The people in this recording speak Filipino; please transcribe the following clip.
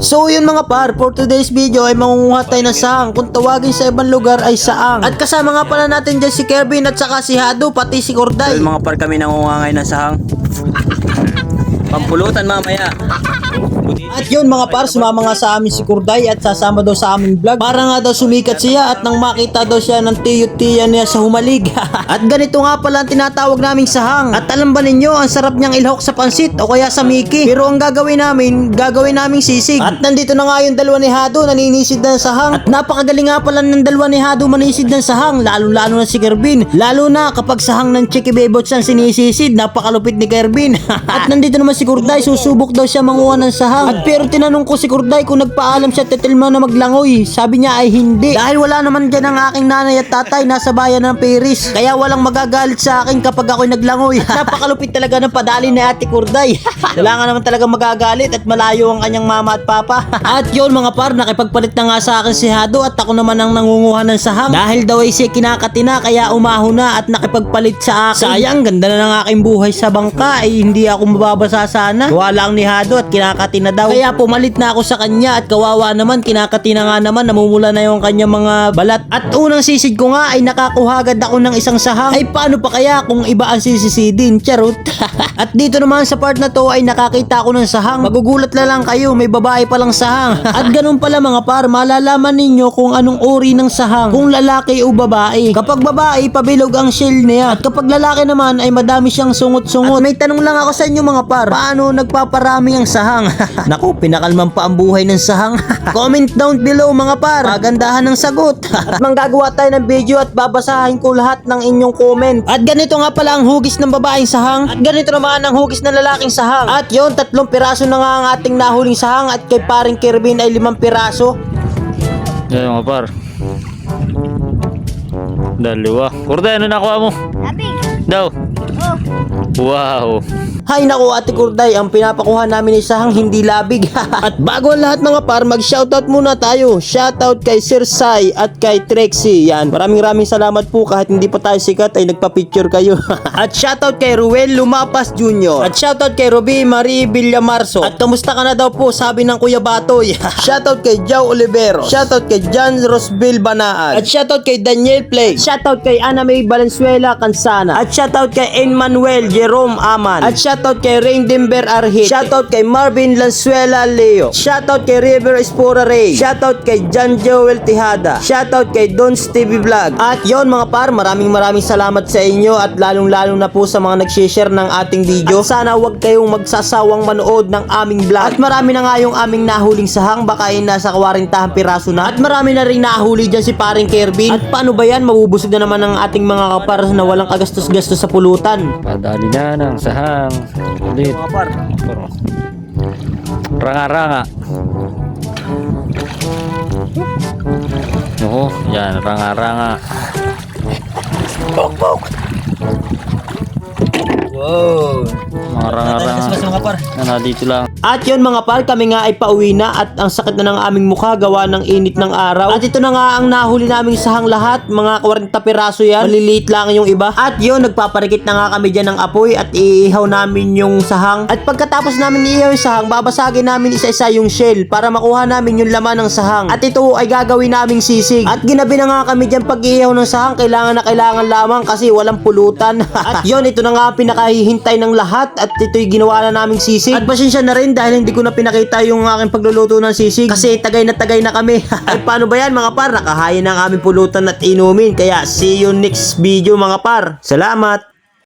So yun mga par, for today's video ay mangunguha tayo ng sahang. Kung tawagin sa ibang lugar ay saang. At kasama nga pala natin dyan si Kevin at saka si Hado, pati si Korday. Dahil mga par kami nangungangay ng sahang. Pampulutan mamaya. At yun mga par, sumama nga sa amin si Kurday at sasama daw sa aming vlog. Para nga daw sumikat siya at nang makita daw siya ng tiyo-tiya niya sa humalig. at ganito nga pala ang tinatawag naming sahang. At alam ba ninyo, ang sarap niyang ilhok sa pansit o kaya sa miki. Pero ang gagawin namin, gagawin naming sisig. At nandito na nga yung dalawa ni Hado, naninisid ng sahang. At napakagaling nga pala ng dalawa ni Hado manisid ng sahang, lalo-lalo na si Kerbin. Lalo na kapag sahang ng Chiki Bebots ang sinisisid, napakalupit ni Kerbin. at nandito naman si Kurday, susubok daw siya manguha ng sahang. At pero tinanong ko si Kurday kung nagpaalam siya tetilma na maglangoy. Sabi niya ay hindi. Dahil wala naman dyan ang aking nanay at tatay nasa bayan ng Paris. Kaya walang magagalit sa akin kapag ako'y naglangoy. Napakalupit talaga ng padali ni ate Kurday. wala nga naman talaga magagalit at malayo ang kanyang mama at papa. at yun mga par, nakipagpalit na nga sa akin si Hado at ako naman ang nangunguha ng sahang. Dahil daw ay siya kinakatina kaya umaho na at nakipagpalit sa akin. Sayang, ganda na ng aking buhay sa bangka ay hindi ako mababasa sana. Gawa lang ni Hado at kinakatina daw. Kaya pumalit na ako sa kanya at kawawa naman, kinakatina nga naman, namumula na yung kanya mga balat. At unang sisid ko nga ay nakakuha agad ako ng isang sahang. Ay paano pa kaya kung iba ang sisisidin? Charot. at dito naman sa part na to ay nakakita ako ng sahang. Magugulat na lang kayo, may babae palang sahang. at ganun pala mga par, malalaman ninyo kung anong uri ng sahang. Kung lalaki o babae. Kapag babae, pabilog ang shell niya. At kapag lalaki naman ay madami siyang sungot-sungot. At may tanong lang ako sa inyo mga par, paano nagpaparami ang sahang? Naku, pinakalman pa ang buhay ng sahang. Comment down below mga par, pagandahan ng sagot. at manggagawa tayo ng video at babasahin ko lahat ng inyong comment. At ganito nga pala ang hugis ng babaeng sahang. At ganito naman ang hugis ng lalaking sahang. At yon tatlong piraso na nga ang ating nahuling sahang at kay paring Kervin ay limang piraso. Yan mga par. Dalawa. Kurda, ano nakuha mo? Daw. Oh. Wow. Hay nako Ate Kurday, ang pinapakuha namin ay sahang hindi labig. at bago ang lahat mga par, mag-shoutout muna tayo. Shoutout kay Sir Sai at kay Trexie. Yan, maraming maraming salamat po kahit hindi pa tayo sikat ay nagpa-picture kayo. at shoutout kay Ruel Lumapas Jr. At shoutout kay Ruby Marie Villamarso. At kamusta ka na daw po, sabi ng Kuya Batoy. shoutout kay Joe Olivero. Shoutout kay John Rosville Banaan. At shoutout kay Daniel Play. Shoutout kay Ana May Valenzuela Cansana. At shoutout kay Emmanuel Jerome Aman. At shoutout kay Rain Dimber Arhit. Shoutout kay Marvin Lanzuela Leo. Shoutout kay River Espora Ray. Shoutout kay John Joel Tijada. Shoutout kay Don Stevie Vlog. At yon mga par, maraming maraming salamat sa inyo at lalong lalong na po sa mga nag-share ng ating video. At sana wag kayong magsasawang manood ng aming vlog. At marami na nga yung aming nahuling sahang, baka ay nasa 40 piraso na. At marami na rin nahuli dyan si paring Kirby. At paano ba yan? Mabubusog na naman ang ating mga kapar na walang kagastos-gastos sa pulutan. Padali na ng sahang. Ulit. Mga par. Ranga-ranga. Oo, yan. Ranga-ranga. Wow. Mga ranga-ranga. mga par. Na dito lang. At yun mga par, kami nga ay pauwi na at ang sakit na ng aming mukha gawa ng init ng araw. At ito na nga ang nahuli naming sahang lahat, mga 40 piraso yan. Maliliit lang yung iba. At yun, nagpaparikit na nga kami dyan ng apoy at iihaw namin yung sahang. At pagkatapos namin iihaw yung sahang, babasagin namin isa-isa yung shell para makuha namin yung laman ng sahang. At ito ay gagawin naming sisig. At ginabi na nga kami dyan pag iihaw ng sahang, kailangan na kailangan lamang kasi walang pulutan. at yun, ito na nga pinakahihintay ng lahat at ito'y ginawa na naming sisig. At pasensya na rin dahil hindi ko na pinakita yung aking pagluluto ng sisig kasi tagay na tagay na kami. Ay paano ba yan mga par? Nakahaya na ang aming pulutan at inumin. Kaya see you next video mga par. Salamat!